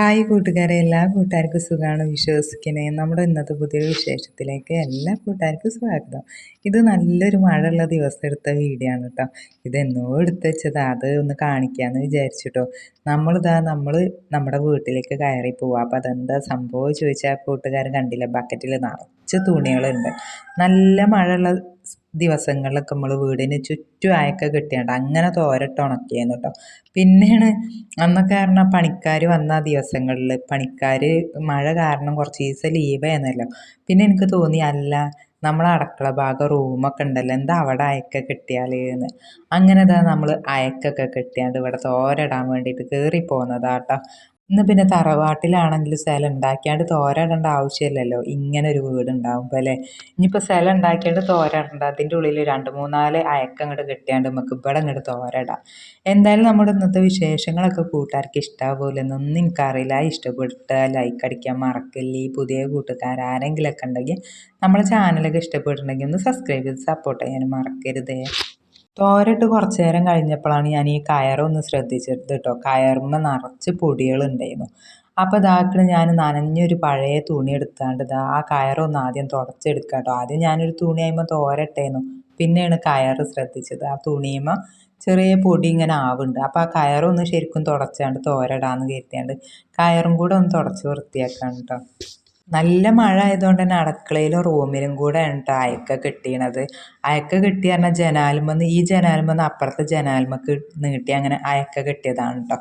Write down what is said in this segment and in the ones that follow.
Hi കൂട്ടുകാരെ എല്ലാ കൂട്ടുകാർക്കും സുഖമാണ് വിശ്വസിക്കണേ? നമ്മുടെ ഇന്നത്തെ പുതിയൊരു വിശേഷത്തിലേക്ക് എല്ലാ കൂട്ടുകാർക്കും സ്വാഗതം. ഇത് നല്ലൊരു മഴയുള്ള ദിവസം എടുത്ത വീഡിയോ ആണ് കേട്ടോ ഇതെന്നോ എടുത്ത് അത് ഒന്ന് കാണിക്കാമെന്ന് വിചാരിച്ചിട്ടോ. നമ്മളിതാ നമ്മൾ നമ്മുടെ വീട്ടിലേക്ക് കയറി പോവാം. അപ്പോൾ അതെന്താ സംഭവം ചോദിച്ചാൽ കൂട്ടുകാർ കണ്ടില്ല ബക്കറ്റിൽ നിറച്ച് തുണികളുണ്ട്. നല്ല മഴയുള്ള ദിവസങ്ങളിലൊക്കെ നമ്മൾ വീടിന് ചുറ്റും അയക്ക കിട്ടിയാണ്ട് അങ്ങനെ തോരട്ട് ഉണക്കിയെന്ന് കേട്ടോ പിന്നെയാണ് അന്നൊക്കെ കാരണം പണിക്കാർ വന്ന ദിവസങ്ങളിൽ പണിക്കാർ മഴ കാരണം കുറച്ച് ദിവസം ലീവായിരുന്നല്ലോ പിന്നെ എനിക്ക് തോന്നി അല്ല നമ്മളെ അടുക്കള ഭാഗം റൂമൊക്കെ ഉണ്ടല്ലോ എന്താ അവിടെ അയക്ക കിട്ടിയാൽ എന്ന് അങ്ങനെ നമ്മൾ അയക്കൊക്കെ കിട്ടിയാണ്ട് ഇവിടെ തോരടാൻ വേണ്ടിയിട്ട് കയറി പോകുന്നതാട്ടോ ഇന്ന് പിന്നെ തറവാട്ടിലാണെങ്കിൽ സ്ഥലം ഉണ്ടാക്കിയാണ്ട് തോരടേണ്ട ആവശ്യമില്ലല്ലോ ഇങ്ങനെ ഒരു വീട് ഉണ്ടാകുമ്പോൾ അല്ലേ? ഇനിയിപ്പോൾ സ്ഥലം ഉണ്ടാക്കിയാണ്ട് തോരടണ്ട. അതിന്റെ ഉള്ളിൽ രണ്ട് മൂന്നാൽ അയക്കം ഇങ്ങോട്ട് കെട്ടിയാണ്ട് നമുക്ക് ഇവിടെ ഇങ്ങോട്ട് തോരടാം. എന്തായാലും നമ്മുടെ ഇന്നത്തെ വിശേഷങ്ങളൊക്കെ കൂട്ടുകാർക്ക് ഇഷ്ടമാവില്ല എന്നൊന്നും എനിക്കറിയില്ല. ഇഷ്ടപ്പെട്ട ലൈക്ക് അടിക്കാൻ മറക്കില്ല. പുതിയ കൂട്ടുകാർ ആരെങ്കിലുമൊക്കെ ഉണ്ടെങ്കിൽ നമ്മളെ ചാനലൊക്കെ ഇഷ്ടപ്പെട്ടിട്ടുണ്ടെങ്കിൽ ഒന്ന് സബ്സ്ക്രൈബ് ചെയ്ത് സപ്പോർട്ട് ചെയ്യാൻ മറക്കരുതേ. തോരട്ട് കുറച്ച് നേരം കഴിഞ്ഞപ്പോഴാണ് ഞാൻ ഈ കയറൊന്ന് ശ്രദ്ധിച്ചത് കേട്ടോ കയറുമ്പോൾ നിറച്ച് പൊടികളുണ്ടായിരുന്നു. അപ്പോൾ ഇതാക്കണ ഞാൻ നനഞ്ഞൊരു പഴയ തുണി എടുത്താണ്ട് ഇതാ ആ കയറൊന്ന് ആദ്യം തുടച്ചെടുക്കുക കേട്ടോ ആദ്യം ഞാനൊരു തുണി ആയുമ്പോൾ തോരട്ടേന്നു പിന്നെയാണ് കയറ് ശ്രദ്ധിച്ചത്. ആ തുണിയുമ്പോൾ ചെറിയ പൊടി ഇങ്ങനെ ആവുന്നുണ്ട് അപ്പോൾ ആ കയറൊന്ന് ശരിക്കും തുടച്ചാണ്ട് തോരടാന്ന് കരുതിയാണ്ട് കയറും കൂടെ ഒന്ന് തുടച്ച് വൃത്തിയാക്കാണ് കേട്ടോ നല്ല മഴ ആയതുകൊണ്ട് തന്നെ അടുക്കളയിലും റൂമിലും കൂടെ കേട്ടോ അയക്ക കെട്ടിയത് അയക്ക കെട്ടി പറഞ്ഞാൽ ജനാലുമെന്ന് ഈ ജനാലുമെന്ന് അപ്പുറത്തെ ജനാലുമക്ക് നീട്ടി അങ്ങനെ അയക്ക കെട്ടിയതാണ് കേട്ടോ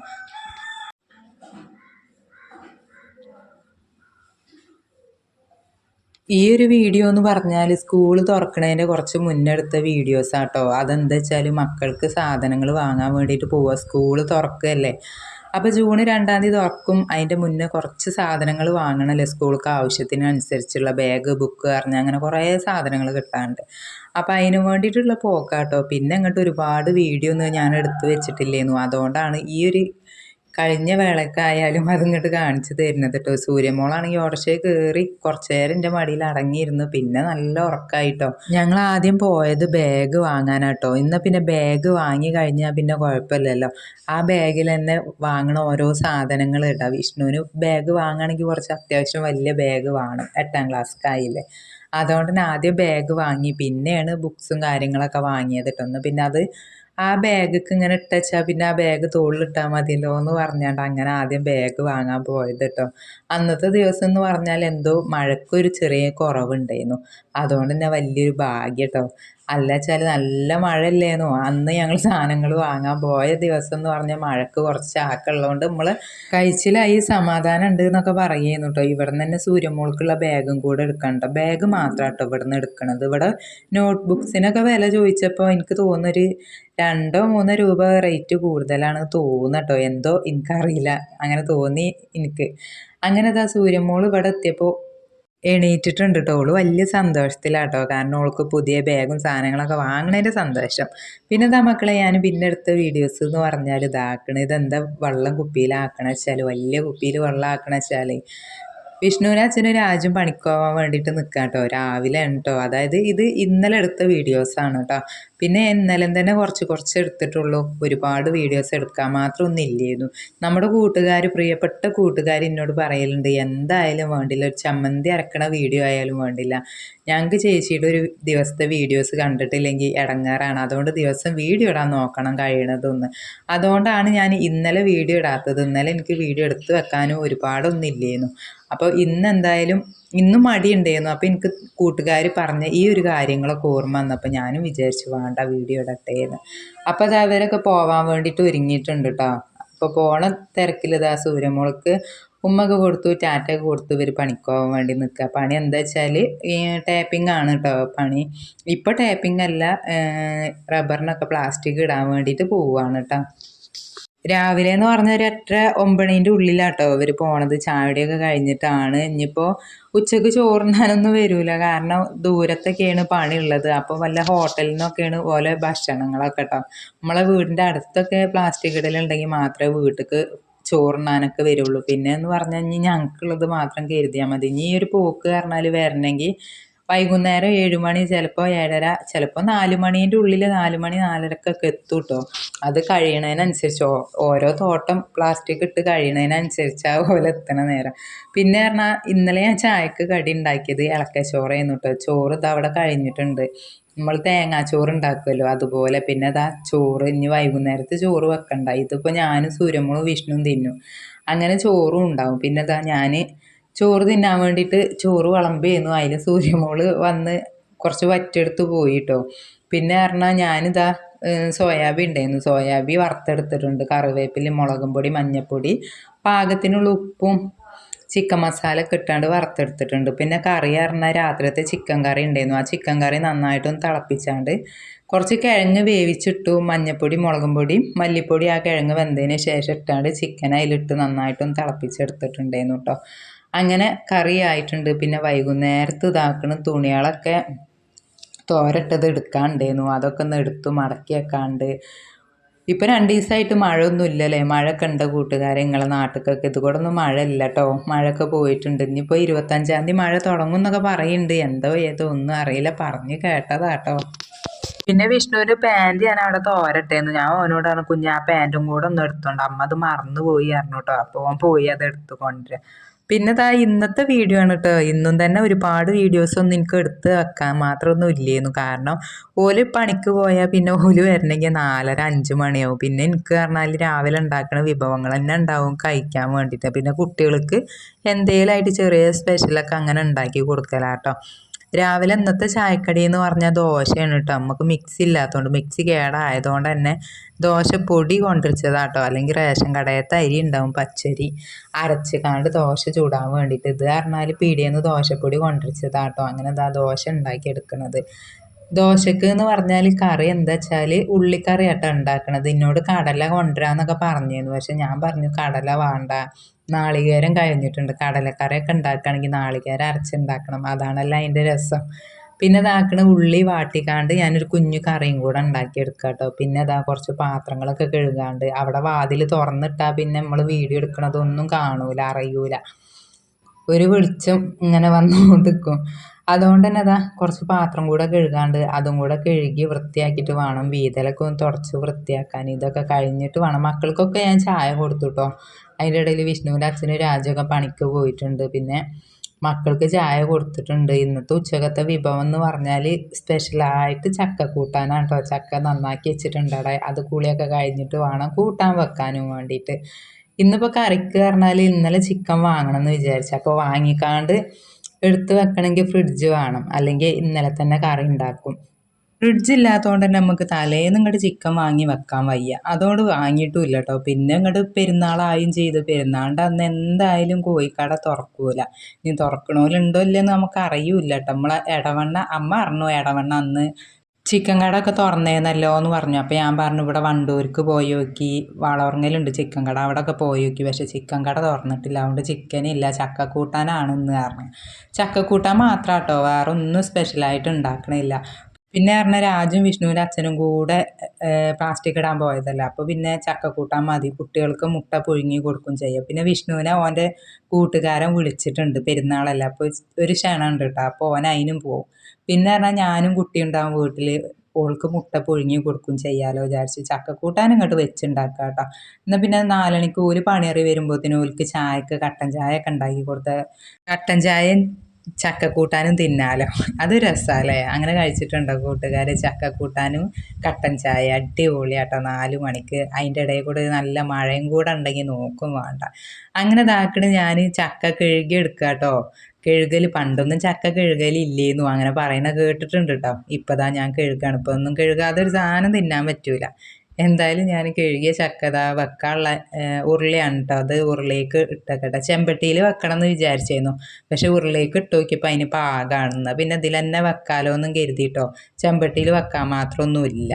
ഈ ഒരു വീഡിയോ എന്ന് പറഞ്ഞാൽ സ്കൂൾ തുറക്കണതിന്റെ കുറച്ച് മുന്നെടുത്ത വീഡിയോസ് ആട്ടോ അതെന്താ വെച്ചാൽ മക്കൾക്ക് സാധനങ്ങൾ വാങ്ങാൻ വേണ്ടിയിട്ട് പോവുക സ്കൂൾ തുറക്കുകയല്ലേ അപ്പോൾ ജൂൺ രണ്ടാം തീയതി തുറക്കും. അതിന്റെ മുന്നേ കുറച്ച് സാധനങ്ങൾ വാങ്ങണമല്ലേ സ്കൂൾക്ക് ആവശ്യത്തിനനുസരിച്ചുള്ള ബാഗ് ബുക്ക് പറഞ്ഞ് അങ്ങനെ കുറേ സാധനങ്ങൾ കിട്ടാനുണ്ട്. അപ്പോൾ അതിന് വേണ്ടിയിട്ടുള്ള പോക്കാട്ടോ. പിന്നെ അങ്ങോട്ട് ഒരുപാട് വീഡിയോ ഒന്നും ഞാൻ എടുത്തു വെച്ചിട്ടില്ലേന്നു. അതുകൊണ്ടാണ് ഈ ഒരു കഴിഞ്ഞ വേളക്കായാലും അതിങ്ങോട്ട് കാണിച്ചു തരുന്നത് കേട്ടോ സൂര്യമോളാണെങ്കിൽ ഓടർച്ചയിൽ കയറി കുറച്ചു നേരം എന്റെ മടിയിൽ അടങ്ങിയിരുന്നു. പിന്നെ നല്ല ഉറക്കായിട്ടോ. ഞങ്ങൾ ആദ്യം പോയത് ബാഗ് വാങ്ങാനാട്ടോ. ഇന്ന് പിന്നെ ബാഗ് വാങ്ങി കഴിഞ്ഞാൽ പിന്നെ കുഴപ്പമില്ലല്ലോ. ആ ബാഗിൽ തന്നെ വാങ്ങണ ഓരോ സാധനങ്ങൾ ഇടാം. വിഷ്ണുവിന് ബാഗ് വാങ്ങണമെങ്കിൽ കുറച്ച് അത്യാവശ്യം വലിയ ബാഗ് വേണം. എട്ടാം ക്ലാസ്ക്കായില്ലേ അതുകൊണ്ട് തന്നെ ആദ്യം ബാഗ് വാങ്ങി. പിന്നെയാണ് ബുക്സും കാര്യങ്ങളൊക്കെ വാങ്ങിയത് കേട്ടോ ഒന്ന് പിന്നെ അത് ആ ബാഗിക്ക് ഇങ്ങനെ ഇട്ടുവെച്ചാൽ പിന്നെ ആ ബാഗ് തോളിലിട്ടാൽ മതിയല്ലോ എന്ന് പറഞ്ഞാണ്ട് അങ്ങനെ ആദ്യം ബാഗ് വാങ്ങാൻ പോയത് കേട്ടോ അന്നത്തെ ദിവസം എന്ന് പറഞ്ഞാൽ എന്തോ മഴക്കൊരു ചെറിയ കുറവുണ്ടായിരുന്നു. അതുകൊണ്ട് തന്നെ വലിയൊരു ഭാഗ്യം കേട്ടോ അല്ല വെച്ചാൽ നല്ല മഴയല്ലേന്നോ. അന്ന് ഞങ്ങൾ സാധനങ്ങൾ വാങ്ങാൻ പോയ ദിവസം എന്ന് പറഞ്ഞാൽ മഴക്ക് കുറച്ച് ആക്കുള്ളതുകൊണ്ട് നമ്മൾ കഴിച്ചിലായി സമാധാനം ഉണ്ട് എന്നൊക്കെ പറയുന്നു കേട്ടോ ഇവിടെ നിന്ന് തന്നെ സൂര്യമോൾക്കുള്ള ബാഗും കൂടെ എടുക്കണ്ട. ബാഗ് മാത്രം കേട്ടോ ഇവിടെ നിന്ന് എടുക്കണത്. ഇവിടെ നോട്ട് ബുക്സിനൊക്കെ വില ചോദിച്ചപ്പോൾ എനിക്ക് തോന്നുന്നൊരു രണ്ടോ മൂന്നോ രൂപ റേറ്റ് കൂടുതലാണ് തോന്നുന്നു കേട്ടോ എന്തോ എനിക്കറിയില്ല. അങ്ങനെ തോന്നി എനിക്ക്. അങ്ങനെ അതാ സൂര്യമോൾ ഇവിടെ എത്തിയപ്പോൾ എണീറ്റിട്ടുണ്ട് കേട്ടോ ഓൾ വലിയ സന്തോഷത്തിലാട്ടോ. കാരണം ഓൾക്ക് പുതിയ ബാഗും സാധനങ്ങളൊക്കെ വാങ്ങണതിന്റെ സന്തോഷം. പിന്നെ ഇതാ മക്കളെ ഞാൻ പിന്നെ എടുത്ത വീഡിയോസ് എന്ന് പറഞ്ഞാൽ ഇതാക്കണ ഇതെന്താ വെള്ളം കുപ്പിയിലാക്കണ വെച്ചാൽ വലിയ കുപ്പിയിൽ വെള്ളം ആക്കണ വെച്ചാൽ വിഷ്ണുവിനും അച്ഛനും രാജും പണിക്കോവാൻ വേണ്ടിയിട്ട് നിൽക്കാം കേട്ടോ രാവിലെ കേട്ടോ അതായത് ഇത് ഇന്നലെ എടുത്ത വീഡിയോസാണ് കേട്ടോ പിന്നെ ഇന്നലെ തന്നെ കുറച്ച് കുറച്ച് എടുത്തിട്ടുള്ളൂ. ഒരുപാട് വീഡിയോസ് എടുക്കാൻ മാത്രം ഒന്നും ഇല്ലായിരുന്നു നമ്മുടെ കൂട്ടുകാർ പ്രിയപ്പെട്ട കൂട്ടുകാർ എന്നോട് പറയലുണ്ട് എന്തായാലും വേണ്ടില്ല ഒരു ചമ്മന്തി അരക്കണ വീഡിയോ ആയാലും വേണ്ടില്ല. ഞങ്ങൾക്ക് ചേച്ചിയുടെ ഒരു ദിവസത്തെ വീഡിയോസ് കണ്ടിട്ടില്ലെങ്കിൽ ഇടങ്ങാറാണ് അതുകൊണ്ട് ദിവസം വീഡിയോ ഇടാൻ നോക്കണം കഴിയണതൊന്ന്. അതുകൊണ്ടാണ് ഞാൻ ഇന്നലെ വീഡിയോ ഇടാത്തത്. ഇന്നലെ എനിക്ക് വീഡിയോ എടുത്ത് വെക്കാനും ഒരുപാടൊന്നും ഇല്ലായിരുന്നു അപ്പോൾ ഇന്ന് എന്തായാലും ഇന്നും മടിയുണ്ടായിരുന്നു. അപ്പോൾ എനിക്ക് കൂട്ടുകാർ പറഞ്ഞ ഈ ഒരു കാര്യങ്ങളൊക്കെ ഓർമ്മ വന്നപ്പോൾ ഞാനും വിചാരിച്ചു വേണ്ട വീഡിയോ ഇടട്ടെ എന്ന്. അപ്പോൾ അത് അവരൊക്കെ പോവാൻ വേണ്ടിയിട്ട് ഒരുങ്ങിയിട്ടുണ്ട് കേട്ടോ അപ്പോൾ പോണ തിരക്കിൽ ഇതാ സൂര്യമോൾക്ക് ഉമ്മക്ക് കൊടുത്തു ടാറ്റൊക്കെ കൊടുത്തു ഇവർ പണിക്കോവാൻ വേണ്ടി നിൽക്കുക പണി എന്താ വെച്ചാൽ ഈ ടാപ്പിംഗ് ആണ് കേട്ടോ പണി. ഇപ്പോൾ ടാപ്പിംഗ് അല്ല റബ്ബറിനൊക്കെ പ്ലാസ്റ്റിക് ഇടാൻ വേണ്ടിയിട്ട് പോവുകയാണ് കേട്ടോ രാവിലെ എന്ന് പറഞ്ഞ ഒരു എട്ടര ഒമ്പണീന്റെ ഉള്ളിലാട്ടോ ഇവർ പോണത്. ചായടിയൊക്കെ കഴിഞ്ഞിട്ടാണ്. ഇനിയിപ്പോൾ ഉച്ചയ്ക്ക് ചോറിനാനൊന്നും വരില്ല കാരണം ദൂരത്തൊക്കെയാണ് പണിയുള്ളത്. അപ്പോൾ വല്ല ഹോട്ടലിൽ നിന്നൊക്കെയാണ് ഓരോ ഭക്ഷണങ്ങളൊക്കെ കേട്ടോ നമ്മളെ വീടിന്റെ അടുത്തൊക്കെ പ്ലാസ്റ്റിക് ഇടലുണ്ടെങ്കിൽ മാത്രമേ വീട്ടിലേക്ക് ചോറുണ്ണാനൊക്കെ വരുള്ളൂ. പിന്നെ എന്ന് പറഞ്ഞാൽ ഇനി ഞങ്ങൾക്കുള്ളത് മാത്രം കരുതിയാൽ മതി. ഇനി ഈ ഒരു പോക്ക് പറഞ്ഞാൽ വരണമെങ്കിൽ വൈകുന്നേരം ഏഴ് മണി ചിലപ്പോൾ ഏഴര ചിലപ്പോൾ നാല് മണീന്റെ ഉള്ളിൽ നാല് മണി നാലരക്കൊക്കെ എത്തും കേട്ടോ അത് കഴിയണതിനനുസരിച്ച് ഓരോ തോട്ടം പ്ലാസ്റ്റിക് ഇട്ട് കഴിയണതിനനുസരിച്ച് ആ പോലെ എത്തണ നേരം. പിന്നെ പറഞ്ഞാൽ ഇന്നലെ ഞാൻ ചായക്ക് കടി ഉണ്ടാക്കിയത് ഇളക്കച്ചോറായിരുന്നു കേട്ടോ ചോറ് ഇത് അവിടെ കഴിഞ്ഞിട്ടുണ്ട്. നമ്മൾ തേങ്ങാച്ചോറ് ഉണ്ടാക്കുമല്ലോ അതുപോലെ പിന്നെ അതാ ചോറ് ഇനി വൈകുന്നേരത്ത് ചോറ് വെക്കണ്ട. ഇതിപ്പോൾ ഞാനും സൂര്യമ്മളും വിഷ്ണുവും തിന്നും. അങ്ങനെ ചോറും ഉണ്ടാവും. പിന്നെ അതാ ഞാൻ ചോറ് തിന്നാൻ വേണ്ടിയിട്ട് ചോറ് വിളമ്പിയിരുന്നു. അതിൽ സൂര്യമോൾ വന്ന് കുറച്ച് വറ്റെടുത്ത് പോയി കേട്ടോ പിന്നെ പറഞ്ഞാൽ ഞാനിതാ സോയാബി ഉണ്ടായിരുന്നു. സോയാബീൻ വറുത്തെടുത്തിട്ടുണ്ട്. കറിവേപ്പില മുളകും പൊടി മഞ്ഞൾപ്പൊടി പാകത്തിനുള്ള ഉപ്പും ചിക്കൻ മസാല ഒക്കെ ഇട്ടാണ്ട് വറുത്തെടുത്തിട്ടുണ്ട്. പിന്നെ കറി പറഞ്ഞാൽ രാത്രിയത്തെ ചിക്കൻ കറി ഉണ്ടായിരുന്നു. ആ ചിക്കൻ കറി നന്നായിട്ടൊന്ന് തിളപ്പിച്ചാണ്ട് കുറച്ച് കിഴങ്ങ് വേവിച്ചിട്ടു. മഞ്ഞൾപ്പൊടി മുളകും പൊടി മല്ലിപ്പൊടി ആ കിഴങ്ങ് വെന്തതിന് ശേഷം ഇട്ടാണ്ട് ചിക്കൻ അതിലിട്ട് നന്നായിട്ടൊന്ന് തിളപ്പിച്ചെടുത്തിട്ടുണ്ടായിരുന്നു കേട്ടോ അങ്ങനെ കറി ആയിട്ടുണ്ട്. പിന്നെ വൈകുന്നേരത്ത് ഇതാക്കണ തുണികളൊക്കെ തോരട്ടത് എടുക്കാണ്ടായിരുന്നു അതൊക്കെ ഒന്ന് എടുത്തു മടക്കി വെക്കാണ്ട്. ഇപ്പം രണ്ട് ദിവസമായിട്ട് മഴയൊന്നും ഇല്ലല്ലേ മഴയൊക്കെ ഉണ്ട് കൂട്ടുകാരെ? നിങ്ങളെ നാട്ടിലൊക്കെ ഇത് കൂടെ ഒന്നും മഴ ഇല്ല കേട്ടോ മഴയൊക്കെ പോയിട്ടുണ്ട്. ഇനിയിപ്പോൾ ഇരുപത്തഞ്ചാം തീയതി മഴ തുടങ്ങും എന്നൊക്കെ പറയുന്നുണ്ട്. എന്തോ ഏതോ ഒന്നും അറിയില്ല. പറഞ്ഞ് കേട്ടതാട്ടോ. പിന്നെ വിഷ്ണുവിന്റെ പാന്റ് ഞാൻ അവിടെ തോരട്ടേന്ന്. ഞാൻ ഓനോടാണ് കുഞ്ഞ് ആ പാന്റും കൂടെ ഒന്ന് എടുത്തോണ്ട് അമ്മ അത് മറന്നു പോയി അറിഞ്ഞു കേട്ടോ അപ്പോൾ ഓൻ പോയി അത് എടുത്തു കൊണ്ടുവരാം പിന്നെ താ ഇന്നത്തെ വീഡിയോ ആണ് കേട്ടോ ഇന്നും തന്നെ ഒരുപാട് വീഡിയോസ് ഒന്നും എനിക്ക് എടുത്ത് വെക്കാൻ മാത്രമൊന്നും ഇല്ലായിരുന്നു കാരണം ഓൽ പണിക്ക് പോയാൽ പിന്നെ ഓൽ വരണമെങ്കിൽ നാലര അഞ്ച് മണിയാവും. പിന്നെ എനിക്ക് പറഞ്ഞാൽ രാവിലെ ഉണ്ടാക്കുന്ന വിഭവങ്ങൾ തന്നെ ഉണ്ടാവും കഴിക്കാൻ വേണ്ടിയിട്ട്. പിന്നെ കുട്ടികൾക്ക് എന്തേലായിട്ട് ചെറിയ സ്പെഷ്യലൊക്കെ അങ്ങനെ ഉണ്ടാക്കി കൊടുക്കലാട്ടോ. രാവിലെ ഇന്നത്തെ ചായക്കടി എന്ന് പറഞ്ഞാൽ ദോശയാണ് കേട്ടോ. നമുക്ക് മിക്സി ഇല്ലാത്തതുകൊണ്ട് മിക്സി കേടായതുകൊണ്ട് തന്നെ ദോശപ്പൊടി കൊണ്ടുവച്ചതാട്ടോ. അല്ലെങ്കിൽ റേഷൻ കടയത്തെ അരി ഉണ്ടാവും പച്ചരി അരച്ച് കാണ്ട് ദോശ ചൂടാൻ വേണ്ടിയിട്ട്. ഇത് പറഞ്ഞാൽ പീടിയെന്ന് ദോശപ്പൊടി കൊണ്ടുവച്ചതാട്ടോ. അങ്ങനെ ഇതാ ദോശ ഉണ്ടാക്കി എടുക്കണത് ദോശക്ക് എന്ന് പറഞ്ഞാൽ കറി എന്താ വെച്ചാൽ ഉള്ളിക്കറി ആട്ടോ ഉണ്ടാക്കണത് എന്നോട് കടല കൊണ്ടുവരാന്നൊക്കെ പറഞ്ഞിരുന്നു. പക്ഷെ ഞാൻ പറഞ്ഞു കടല വേണ്ട. നാളികേരം കഴിഞ്ഞിട്ടുണ്ട് കടലക്കറിയൊക്കെ ഉണ്ടാക്കുകയാണെങ്കിൽ നാളികേരം അരച്ചുണ്ടാക്കണം. അതാണല്ലോ അതിന്റെ രസം. പിന്നെ ഇതാക്കണ ഉള്ളി വാട്ടിക്കാണ്ട് ഞാനൊരു കുഞ്ഞു കറിയും കൂടെ ഉണ്ടാക്കിയെടുക്കുക കേട്ടോ. പിന്നെ ഇതാ കുറച്ച് പാത്രങ്ങളൊക്കെ കഴുകാണ്ട് അവിടെ വാതിൽ തുറന്നിട്ടാൽ പിന്നെ നമ്മൾ വീഡിയോ എടുക്കണതൊന്നും കാണൂല അറിയൂല. ഒരു വെളിച്ചം ഇങ്ങനെ വന്നുകൊണ്ടിരിക്കും അതുകൊണ്ട് തന്നെ അതാ കുറച്ച് പാത്രം കൂടെ കഴുകാണ്ട് അതും കൂടെ കഴുകി വൃത്തിയാക്കിയിട്ട് വേണം വീതലൊക്കെ ഒന്ന് തുടച്ച് വൃത്തിയാക്കാൻ. ഇതൊക്കെ കഴിഞ്ഞിട്ട് വേണം. മക്കൾക്കൊക്കെ ഞാൻ ചായ കൊടുത്തു കേട്ടോ. അതിന്റെ ഇടയിൽ വിഷ്ണുവിന്റെ അച്ഛനും രാജൊക്കെ പണിക്ക് പോയിട്ടുണ്ട്. പിന്നെ മക്കൾക്ക് ചായ കൊടുത്തിട്ടുണ്ട്. ഇന്നത്തെ ഉച്ചകത്തെ വിഭവം എന്ന് പറഞ്ഞാൽ സ്പെഷ്യലായിട്ട് ചക്ക കൂട്ടാനാണ് കേട്ടോ ചക്ക നന്നാക്കി വെച്ചിട്ടുണ്ട്. അവിടെ അത് കുളിയൊക്കെ കഴിഞ്ഞിട്ട് വേണം കൂട്ടാൻ വെക്കാനും വേണ്ടിയിട്ട്. ഇന്നിപ്പോൾ കറിക്ക് പറഞ്ഞാൽ ഇന്നലെ ചിക്കൻ വാങ്ങണം എന്ന് വിചാരിച്ചു. അപ്പോൾ വാങ്ങിക്കാണ്ട് എടുത്ത് വെക്കണമെങ്കിൽ ഫ്രിഡ്ജ് വേണം. അല്ലെങ്കിൽ ഇന്നലെ തന്നെ കറി ഉണ്ടാക്കും. ഫ്രിഡ്ജ് ഇല്ലാത്തതുകൊണ്ട് തന്നെ നമുക്ക് തലേന്ന് ഇങ്ങോട്ട് ചിക്കൻ വാങ്ങി വെക്കാൻ വയ്യ. അതോട് വാങ്ങിയിട്ടും ഇല്ല കേട്ടോ പിന്നെ ഇങ്ങോട്ട് പെരുന്നാളായും ചെയ്ത്. പെരുന്നാളിന്റെ അന്ന് എന്തായാലും കോഴിക്കട തുറക്കൂല. ഇനി തുറക്കണോലുണ്ടോ ഇല്ലെന്ന് നമുക്ക് അറിയൂല കേട്ടോ നമ്മളെ ഇടവണ്ണ അമ്മ അറിഞ്ഞു ഇടവണ്ണ അന്ന് ചിക്കൻ കട ഒക്കെ തുറന്നേന്നല്ലോ എന്ന് പറഞ്ഞു. അപ്പോൾ ഞാൻ പറഞ്ഞു ഇവിടെ വണ്ടൂർക്ക് പോയി നോക്കി. വളർങ്ങലുണ്ട് ചിക്കൻ കട. അവിടെ ഒക്കെ പോയി നോക്കി. പക്ഷെ ചിക്കൻ കട തുറന്നിട്ടില്ല. അതുകൊണ്ട് ചിക്കനില്ല എന്ന് പറഞ്ഞു ചക്കക്കൂട്ടാൻ മാത്രം കേട്ടോ വേറെ ഒന്നും സ്പെഷ്യലായിട്ട് ഉണ്ടാക്കണില്ല. പിന്നെ പറഞ്ഞാൽ രാജും വിഷ്ണുവിന്റെ അച്ഛനും കൂടെ പ്ലാസ്റ്റിക് ഇടാൻ പോയതല്ല. അപ്പോൾ പിന്നെ ചക്കക്കൂട്ടാൻ മതി. കുട്ടികൾക്ക് മുട്ട പുഴുങ്ങി കൊടുക്കും ചെയ്യും. പിന്നെ വിഷ്ണുവിനെ ഓന്റെ കൂട്ടുകാരൻ വിളിച്ചിട്ടുണ്ട് പെരുന്നാളല്ല. അപ്പോൾ ഒരു ക്ഷണം ഉണ്ട് കേട്ടോ. അപ്പോൾ ഓൻ അതിനും പോവും. പിന്നെ പറഞ്ഞാൽ ഞാനും കുട്ടി ഉണ്ടാവും വീട്ടിൽ ഓൾക്ക് മുട്ട പുഴുങ്ങി കൊടുക്കും ചെയ്യാലോ വിചാരിച്ച്. ചക്കക്കൂട്ടാൻ ഇങ്ങോട്ട് വെച്ചുണ്ടാക്കുക കേട്ടോ. എന്നാൽ പിന്നെ നാലണിക്ക് ഒരു പണിയറി വരുമ്പോഴത്തേനും ഓൽക്ക് ചായക്ക് കട്ടൻ ചായ ഒക്കെ ഉണ്ടാക്കി കൊടുത്ത. കട്ടൻ ചായയും ചക്കക്കൂട്ടാനും തിന്നാലോ. അത് രസമല്ലേ അങ്ങനെ കഴിച്ചിട്ടുണ്ടോ കൂട്ടുകാർ ചക്കക്കൂട്ടാനും കട്ടൻ ചായ അടിപൊളിയാട്ടോ. നാല് മണിക്ക് അതിന്റെ ഇടയിൽ കൂടെ നല്ല മഴയും കൂടെ ഉണ്ടെങ്കിൽ നോക്കും വേണ്ട. അങ്ങനെ ഇതാക്കണ് ഞാൻ ചക്ക കഴുകി എടുക്കുക കേട്ടോ കഴുകൽ പണ്ടൊന്നും ചക്ക കഴുകലില്ലേന്നു. അങ്ങനെ പറയണ കേട്ടിട്ടുണ്ട് കേട്ടോ ഇപ്പതാ ഞാൻ കഴുകാണ്. ഇപ്പൊ ഒന്നും കഴുകാതെ ഒരു സാധനം തിന്നാൻ പറ്റൂല. എന്തായാലും ഞാൻ കഴുകിയ ചക്കത വെക്കാനുള്ള ഉരുളിയാണ് കേട്ടോ അത് ഉരുളിലേക്ക് ഇട്ടേക്കട്ടെ ചെമ്പട്ടിയിൽ വെക്കണം എന്ന് വിചാരിച്ചായിരുന്നു പക്ഷെ ഉരുളിലേക്ക് ഇട്ട് നോക്കിയപ്പോൾ അതിന് പാകാണെന്ന് പിന്നെ ഇതിൽ തന്നെ വെക്കാലോ എന്നും കരുതിയിട്ടോ ചെമ്പട്ടിയിൽ വെക്കാൻ മാത്രമൊന്നുമില്ല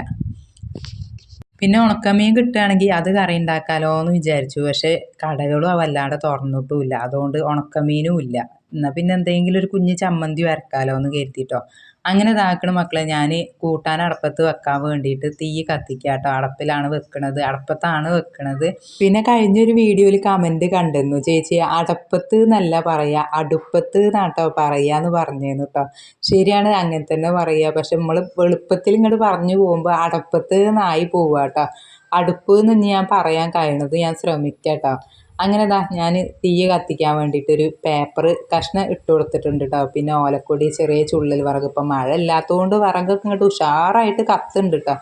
പിന്നെ ഉണക്കമീൻ കിട്ടുകയാണെങ്കിൽ അത് കറി ഉണ്ടാക്കാലോ എന്ന് വിചാരിച്ചു. പക്ഷേ കടകളും വല്ലാണ്ട് തുറന്നിട്ടുമില്ല. അതുകൊണ്ട് ഉണക്കമീനും ഇല്ല. എന്നാൽ പിന്നെ എന്തെങ്കിലും ഒരു കുഞ്ഞ് ചമ്മന്തി വരക്കാലോ എന്ന് കരുതിട്ടോ. അങ്ങനെ ഇതാക്കണ മക്കളെ ഞാൻ കൂട്ടാൻ അടപ്പത്ത് വെക്കാൻ വേണ്ടിയിട്ട് തീ കത്തിക്കുക കേട്ടോ അടപ്പിലാണ് വെക്കണത് അടപ്പത്താണ് വെക്കണത്. പിന്നെ കഴിഞ്ഞൊരു വീഡിയോയിൽ കമന്റ് കണ്ടിരുന്നു ചേച്ചി അടപ്പത്ത് എന്നല്ല പറയുക അടുപ്പത്ത് എന്നാട്ടോ പറയുക എന്ന് കേട്ടോ ശരിയാണ് അങ്ങനെ തന്നെ പറയുക പക്ഷെ നമ്മൾ വെളുപ്പത്തിൽ ഇങ്ങോട്ട് പറഞ്ഞു പോകുമ്പോൾ അടപ്പത്ത് എന്നായി പോവുക കേട്ടോ അടുപ്പ് എന്ന് ഞാൻ പറയാൻ കഴിയണത് ഞാൻ ശ്രമിക്കാം കേട്ടോ അങ്ങനെ ദാ ഞാൻ തീ കത്തിക്കാൻ വേണ്ടിയിട്ടൊരു പേപ്പർ കഷ്ണം ഇട്ട് കൊടുത്തിട്ടുണ്ട് കേട്ടോ പിന്നെ ഓലക്കൊടി ചെറിയ ചുള്ളിൽ വിറക്. ഇപ്പം മഴ ഇല്ലാത്തതുകൊണ്ട് വിറകൊക്കെ ഇങ്ങോട്ട് ഉഷാറായിട്ട് കത്തുണ്ട് കേട്ടോ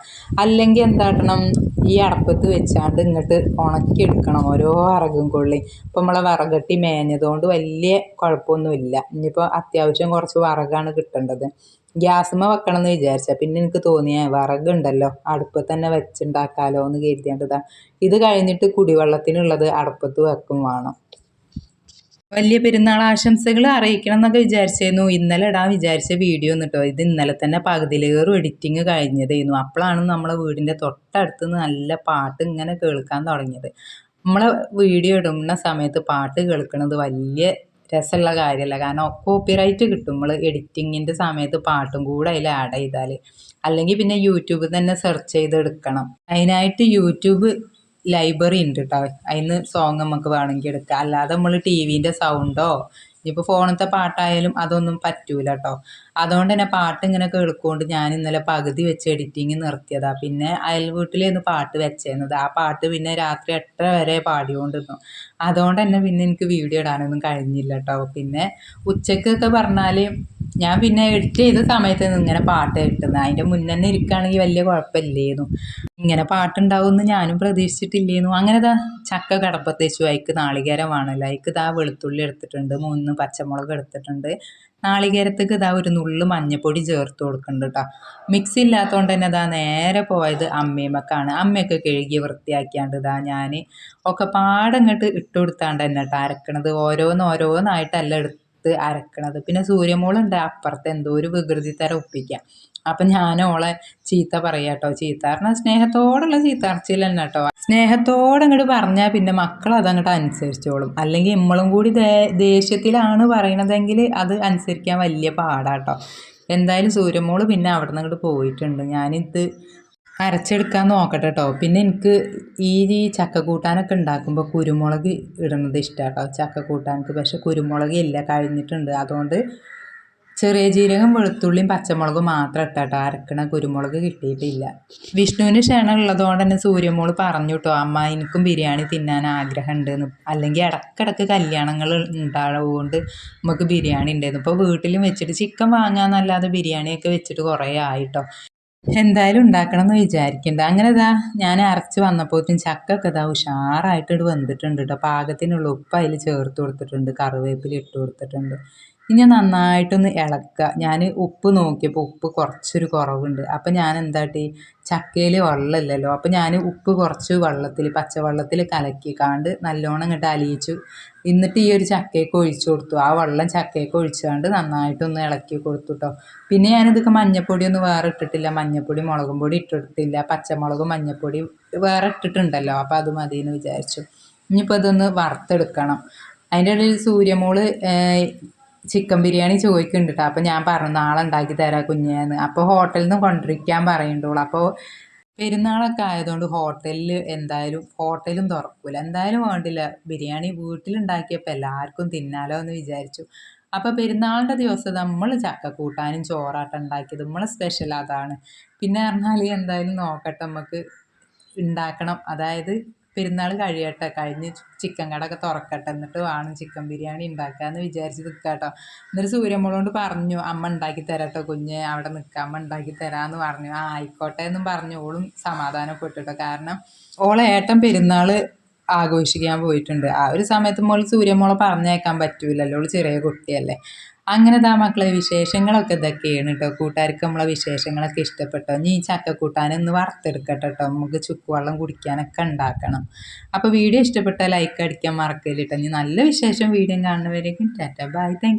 അല്ലെങ്കിൽ എന്താട്ടണം ഈ അടപ്പത്ത് വെച്ചാണ്ട് ഇങ്ങോട്ട് ഉണക്കിയെടുക്കണം ഓരോ വിറകും കൊള്ളി ഇപ്പം നമ്മളെ വിറകട്ടി മേഞ്ഞതുകൊണ്ട് വലിയ കുഴപ്പമൊന്നുമില്ല. ഇനിയിപ്പോൾ അത്യാവശ്യം കുറച്ച് വിറകാണ് കിട്ടേണ്ടത്. ഗ്യാസുമ്മ വെക്കണം എന്ന് വിചാരിച്ച. പിന്നെ എനിക്ക് തോന്നിയ വിറകുണ്ടല്ലോ അടുപ്പത്ത് തന്നെ വെച്ചുണ്ടാക്കാലോ എന്ന് കരുതേണ്ടതാ ഇത് കഴിഞ്ഞിട്ട് കുടിവെള്ളത്തിനുള്ളത് അടുപ്പത്ത് വെക്കും വേണം. വലിയ പെരുന്നാൾ ആശംസകൾ അറിയിക്കണം എന്നൊക്കെ വിചാരിച്ചിരുന്നു ഇന്നലെ ഇടാൻ വിചാരിച്ച വീഡിയോ എന്നിട്ടോ ഇത് ഇന്നലെ തന്നെ പകുതിയിലേറും എഡിറ്റിങ് കഴിഞ്ഞതായിരുന്നു അപ്പോഴാണ് നമ്മളെ വീടിന്റെ തൊട്ടടുത്ത് നല്ല പാട്ട് ഇങ്ങനെ കേൾക്കാൻ തുടങ്ങിയത്. നമ്മളെ വീഡിയോ ഇടുന്ന സമയത്ത് പാട്ട് കേൾക്കുന്നത് വലിയ രസമുള്ള കാര്യമല്ല. കാരണം കോപ്പിറൈറ്റ് കിട്ടും. നമ്മൾ എഡിറ്റിങ്ങിന്റെ സമയത്ത് പാട്ടും കൂടെ അതിൽ ആഡ് ചെയ്താൽ അല്ലെങ്കിൽ പിന്നെ യൂട്യൂബിൽ തന്നെ സെർച്ച് ചെയ്തെടുക്കണം. അതിനായിട്ട് യൂട്യൂബ് ലൈബ്രറി ഉണ്ട് കേട്ടോ അതിന് സോങ് നമുക്ക് വേണമെങ്കിൽ എടുക്കാം. അല്ലാതെ നമ്മൾ ടി വിന്റെ സൗണ്ടോ ഇനിയിപ്പോൾ ഫോണത്തെ പാട്ടായാലും അതൊന്നും പറ്റൂല കേട്ടോ അതുകൊണ്ട് തന്നെ പാട്ട് ഇങ്ങനെ കേൾക്കുകൊണ്ട് ഞാൻ ഇന്നലെ പകുതി വെച്ച് എഡിറ്റിങ് നിർത്തിയതാണ് പിന്നെ അയൽ വീട്ടിലേന്ന് പാട്ട് വെച്ചിരുന്നത് ആ പാട്ട് പിന്നെ രാത്രി എട്ടര വരെ പാടിക്കൊണ്ടിരുന്നു. അതുകൊണ്ട് തന്നെ പിന്നെ എനിക്ക് വീഡിയോ ഇടാനൊന്നും കഴിഞ്ഞില്ല കേട്ടോ. പിന്നെ ഉച്ചക്കൊക്കെ പറഞ്ഞാൽ ഞാൻ പിന്നെ എഡിറ്റ് ചെയ്ത സമയത്ത് ഇങ്ങനെ പാട്ട് കിട്ടുന്നത് അതിന്റെ മുന്നേ തന്നെ ഇരിക്കുകയാണെങ്കിൽ വലിയ കുഴപ്പമില്ലായിരുന്നു ഇങ്ങനെ പാട്ടുണ്ടാവുമെന്ന് ഞാനും പ്രതീക്ഷിച്ചിട്ടില്ലായിരുന്നു അങ്ങനെ ദാ ചക്ക കടപ്പത്തേച്ചു അതിക്ക് നാളികേരം വേണമല്ലോ അതിക്ക് ഇതാ വെളുത്തുള്ളി എടുത്തിട്ടുണ്ട്. മൂന്ന് പച്ചമുളക് എടുത്തിട്ടുണ്ട്. നാളികേരത്തേക്ക് ഇതാ ഒരു നുള്ളു മഞ്ഞപ്പൊടി ചേർത്ത് കൊടുക്കുന്നുണ്ട് കേട്ടോ മിക്സി ഇല്ലാത്തതുകൊണ്ട് തന്നെ ഇതാ നേരെ പോയത് അമ്മയമ്മക്കാണ് അമ്മയൊക്കെ കഴുകി വൃത്തിയാക്കിയാണ്ട് ഇതാ ഞാൻ ഒക്കെ പാടങ്ങോട്ട് ഇട്ട് കൊടുത്താണ്ട് തന്നെ കേട്ടോ അരക്കണത്. ഓരോന്ന് ഓരോന്നായിട്ടല്ല എടുത്ത് അരക്കണത്. പിന്നെ സൂര്യമോളുണ്ട് അപ്പുറത്ത് എന്തോ ഒരു വികൃതി തരം ഒപ്പിക്കുക അപ്പം ഞാൻ ഓളെ ചീത്ത പറയാം കേട്ടോ ചീത്ത പറഞ്ഞാൽ സ്നേഹത്തോടുള്ള ചീത്താർച്ചയിൽ തന്നെ കേട്ടോ. സ്നേഹത്തോടെ അങ്ങോട്ട് പറഞ്ഞാൽ പിന്നെ മക്കൾ അതങ്ങോട്ട് അനുസരിച്ചോളും. അല്ലെങ്കിൽ നമ്മളും കൂടി ദേഷ്യത്തിലാണ് പറയണതെങ്കിൽ അത് അനുസരിക്കാൻ വലിയ പാടാട്ടോ. എന്തായാലും സൂര്യമോൾ പിന്നെ അവിടെ നിന്ന് അങ്ങോട്ട് പോയിട്ടുണ്ട്. ഞാനിത് അരച്ചെടുക്കാൻ നോക്കട്ടെ കേട്ടോ പിന്നെ എനിക്ക് ഈ ചക്ക കൂട്ടാനൊക്കെ ഉണ്ടാക്കുമ്പോൾ കുരുമുളക് ഇടുന്നത് ഇഷ്ടമാണ് കേട്ടോ ചക്ക കൂട്ടാനക്ക് പക്ഷെ കുരുമുളക് ഇല്ല കഴിഞ്ഞിട്ടുണ്ട്. അതുകൊണ്ട് ചെറിയ ജീരകം വെളുത്തുള്ളിയും പച്ചമുളകും മാത്രം ഇട്ടാട്ടോ. അരക്കണ കുരുമുളക് കിട്ടിയിട്ടില്ല. വിഷ്ണുവിന് ക്ഷണം ഉള്ളതുകൊണ്ട് തന്നെ സൂര്യമോൾ പറഞ്ഞു കേട്ടോ അമ്മ എനിക്കും ബിരിയാണി തിന്നാൻ ആഗ്രഹം ഉണ്ട് അല്ലെങ്കിൽ ഇടക്കിടക്ക് കല്യാണങ്ങൾ ഉണ്ടാവുകൊണ്ട് നമുക്ക് ബിരിയാണി ഉണ്ടായിരുന്നു ഇപ്പോൾ വീട്ടിലും വെച്ചിട്ട് ചിക്കൻ വാങ്ങാന്നല്ലാതെ ബിരിയാണിയൊക്കെ വെച്ചിട്ട് കുറേ ആയിട്ടോ. എന്തായാലും ഉണ്ടാക്കണം എന്ന് വിചാരിക്കണ്ട. അങ്ങനെ ഇതാ ഞാൻ അരച്ച് വന്നപ്പോഴത്തേക്കും ചക്കൊക്കെ ഇതാ ഉഷാറായിട്ട് വെന്തിട്ടുണ്ട് കേട്ടോ പാകത്തിനുള്ള ഉപ്പ് അതിൽ ചേർത്ത് കൊടുത്തിട്ടുണ്ട്. കറിവേപ്പില ഇട്ട് കൊടുത്തിട്ടുണ്ട്. ഇനി നന്നായിട്ടൊന്ന് ഇളക്കുക. ഞാൻ ഉപ്പ് നോക്കിയപ്പോൾ ഉപ്പ് കുറച്ചൊരു കുറവുണ്ട്. അപ്പോൾ ഞാൻ എന്താട്ടി ചക്കയിൽ വെള്ളമില്ലല്ലോ. അപ്പോൾ ഞാൻ ഉപ്പ് കുറച്ച് വെള്ളത്തിൽ പച്ചവെള്ളത്തിൽ കലക്കി കാണ്ട് നല്ലോണം ഇങ്ങോട്ട് അലിയിച്ചു. എന്നിട്ട് ഈ ഒരു ചക്കയൊക്കെ ഒഴിച്ചു കൊടുത്തു. ആ വെള്ളം ചക്കയൊക്കെ ഒഴിച്ചുകൊണ്ട് നന്നായിട്ടൊന്ന് ഇളക്കി കൊടുത്തു കേട്ടോ പിന്നെ ഞാനിതൊക്കെ മഞ്ഞപ്പൊടിയൊന്നും വേറെ ഇട്ടിട്ടില്ല. മഞ്ഞപ്പൊടി മുളകും പൊടി ഇട്ടിട്ടില്ല പച്ചമുളകും മഞ്ഞപ്പൊടി വേറെ ഇട്ടിട്ടുണ്ടല്ലോ. അപ്പോൾ അത് മതി എന്ന് വിചാരിച്ചു. ഇനിയിപ്പോൾ ഇതൊന്ന് വറുത്തെടുക്കണം. അതിന്റെ ഇടയിൽ സൂര്യമോൾ ചിക്കൻ ബിരിയാണി ചോദിക്കുന്നുണ്ട് കേട്ടോ അപ്പോൾ ഞാൻ പറഞ്ഞു നാളെ ഉണ്ടാക്കി തരാം കുഞ്ഞേന്ന് അപ്പോൾ ഹോട്ടലിൽ നിന്ന് കൊണ്ടിരിക്കാൻ പറയുന്നുള്ളൂ അപ്പോൾ പെരുന്നാളൊക്കെ ആയതുകൊണ്ട് ഹോട്ടലിൽ എന്തായാലും ഹോട്ടലും തുറക്കൂല. എന്തായാലും വേണ്ടില്ല. ബിരിയാണി വീട്ടിലുണ്ടാക്കിയപ്പോൾ എല്ലാവർക്കും തിന്നാലോ എന്ന് വിചാരിച്ചു. അപ്പോൾ പെരുന്നാളിന്റെ ദിവസം നമ്മൾ ചക്കക്കൂട്ടാനും ചോറാട്ടം ഉണ്ടാക്കിയത് നമ്മളെ സ്പെഷ്യൽ അതാണ്. പിന്നെ പറഞ്ഞാൽ എന്തായാലും നോക്കട്ടെ നമുക്ക് ഉണ്ടാക്കണം. അതായത് പെരുന്നാൾ കഴിയട്ടെ കഴിഞ്ഞ് ചിക്കൻ കടയൊക്കെ തുറക്കട്ടെ എന്നിട്ട് വേണം ചിക്കൻ ബിരിയാണി ഉണ്ടാക്കാമെന്ന് വിചാരിച്ച് നിൽക്കുക കേട്ടോ എന്നിട്ട് സൂര്യമോളോട് പറഞ്ഞു അമ്മ ഉണ്ടാക്കി തരാട്ടോ കുഞ്ഞ് അവിടെ നിൽക്കുക അമ്മ ഉണ്ടാക്കി തരാമെന്ന് പറഞ്ഞു. ആ ആയിക്കോട്ടെ എന്നും പറഞ്ഞു. ഓളും സമാധാനപ്പെട്ടിട്ടോ കാരണം ഓളെ ഏട്ടൻ പെരുന്നാൾ ആഘോഷിക്കാൻ പോയിട്ടുണ്ട്. ആ ഒരു സമയത്ത് മോൾ സൂര്യമോളെ പറഞ്ഞേക്കാൻ പറ്റൂലല്ലോ. ഓൾ ചെറിയ കുട്ടിയല്ലേ. അങ്ങനെ ദാ മക്കളെ വിശേഷങ്ങളൊക്കെ ഇതൊക്കെയാണ് കേട്ടോ കൂട്ടുകാർക്ക് നമ്മളെ വിശേഷങ്ങളൊക്കെ ഇഷ്ടപ്പെട്ടോ? നീ ചക്ക കൂട്ടാനൊന്ന് വറുത്തെടുക്കട്ടെ കേട്ടോ നമുക്ക് ചുക്കുവെള്ളം കുടിക്കാനൊക്കെ ഉണ്ടാക്കണം. അപ്പോൾ വീഡിയോ ഇഷ്ടപ്പെട്ടാൽ ലൈക്ക് അടിക്കാൻ മറക്കല്ലിട്ടോ. നീ നല്ല വിശേഷം വീഡിയോ കാണുന്നവരേക്കും. ടാറ്റ. ബൈ. താങ്ക്